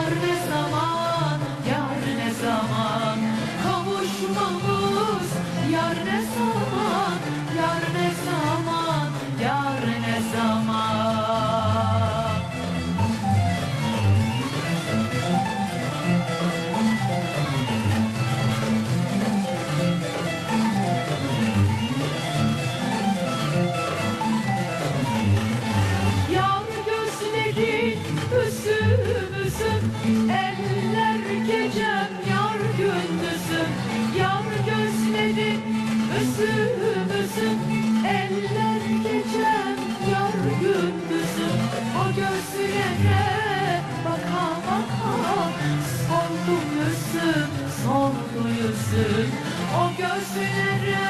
kadar ne zaman. Eller gecem yar gündüzüm Yar gözledim üzüm üzüm Eller gecem yar gündüzüm O gözlere baka baka. Soldu yüzüm soldu yüzüm. O gözlere